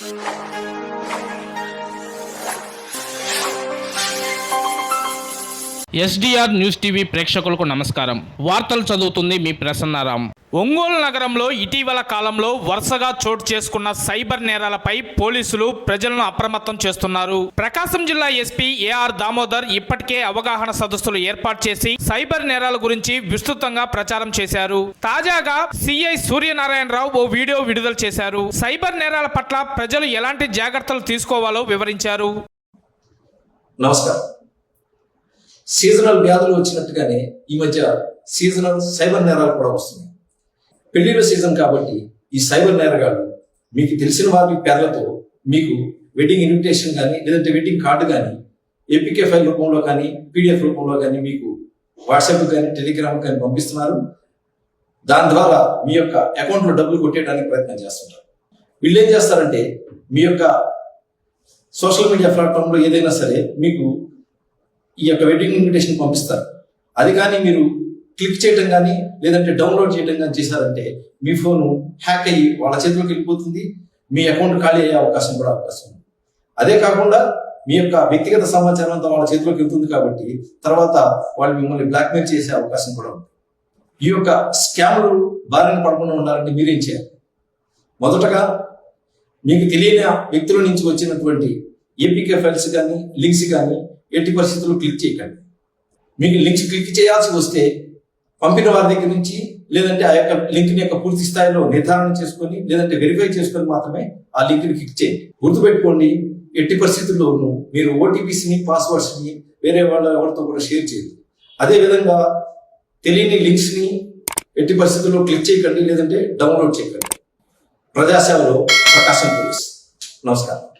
Thank you. SDR news TV ప్రేక్షకులకు నమస్కారం. వార్తలు చదువుతుంది మీ ప్రసన్నారాం. ఒంగోలు నగరంలో ఇటీవల కాలంలో వరుసగా చోటు చేసుకున్న సైబర్ నేరాలపై పోలీసులు ప్రజలను అప్రమత్తం చేస్తున్నారు. ప్రకాశం జిల్లా ఎస్పీ ఏఆర్ దామోదర్ ఇప్పటికే అవగాహన సదస్సులు ఏర్పాటు చేసి సైబర్ నేరాల గురించి విస్తృతంగా ప్రచారం చేశారు. తాజాగా సిఐ సూర్యనారాయణరావు ఓ వీడియో విడుదల చేశారు. సైబర్ నేరాల పట్ల ప్రజలు ఎలాంటి జాగ్రత్తలు తీసుకోవాలో వివరించారు. నమస్కారం. సీజనల్ వ్యాధులు వచ్చినట్టుగానే ఈ మధ్య సీజనల్ సైబర్ నేరాలు కూడా వస్తున్నాయి. పెళ్ళిళ్ళ సీజన్ కాబట్టి ఈ సైబర్ నేరగాళ్ళు మీకు తెలిసిన వారి పేర్లతో మీకు వెడ్డింగ్ ఇన్విటేషన్ కానీ లేదంటే వెడ్డింగ్ కార్డు కానీ ఏపీకే ఫైల్ రూపంలో కానీ పీడిఎఫ్ రూపంలో కానీ మీకు వాట్సాప్ కానీ టెలిగ్రామ్ కానీ పంపిస్తున్నారు. దాని ద్వారా మీ యొక్క అకౌంట్లో డబ్బులు కొట్టేయడానికి ప్రయత్నం చేస్తుంటారు. వీళ్ళు ఏం చేస్తారంటే మీ యొక్క సోషల్ మీడియా ప్లాట్ఫామ్లో ఏదైనా సరే మీకు ఈ యొక్క వెడ్డింగ్ ఇన్విటేషన్ పంపిస్తారు. అది కానీ మీరు క్లిక్ చేయడం కానీ లేదంటే డౌన్లోడ్ చేయడం కానీ చేశారంటే మీ ఫోన్ హ్యాక్ అయ్యి వాళ్ళ చేతిలోకి వెళ్ళిపోతుంది. మీ అకౌంట్ ఖాళీ అయ్యే అవకాశం కూడా అవకాశం ఉంది. అదే కాకుండా మీ యొక్క వ్యక్తిగత సమాచారం అంతా వాళ్ళ చేతిలోకి వెళ్తుంది కాబట్టి తర్వాత వాళ్ళు మిమ్మల్ని బ్లాక్మెయిల్ చేసే అవకాశం కూడా ఉంది. ఈ యొక్క స్కామ్లు బారిన పడకుండా ఉండాలంటే మీరేం చేయాలి? మొదటగా మీకు తెలియని వ్యక్తుల నుంచి వచ్చినటువంటి ఏపీకే ఫైల్స్ కానీ లింక్స్ కానీ ఎట్టి పరిస్థితుల్లో క్లిక్ చేయకండి. మీకు లింక్స్ క్లిక్ చేయాల్సి వస్తే పంపిన వారి దగ్గర నుంచి లేదంటే ఆ యొక్క లింక్ని యొక్క పూర్తి స్థాయిలో నిర్ధారణ చేసుకొని లేదంటే వెరిఫై చేసుకొని మాత్రమే ఆ లింక్ని క్లిక్ చేయండి. గుర్తుపెట్టుకోండి ఎట్టి పరిస్థితుల్లోనూ మీరు ఓటీపీస్ని పాస్వర్డ్స్ని వేరే వాళ్ళ ఎవరితో కూడా షేర్ చేయదు అదే విధంగా తెలియని లింక్స్ని ఎట్టి పరిస్థితుల్లో క్లిక్ చేయకండి లేదంటే డౌన్లోడ్ చేయకండి. ప్రజాసేవలో ప్రకాశం పోలీస్ నమస్కారం.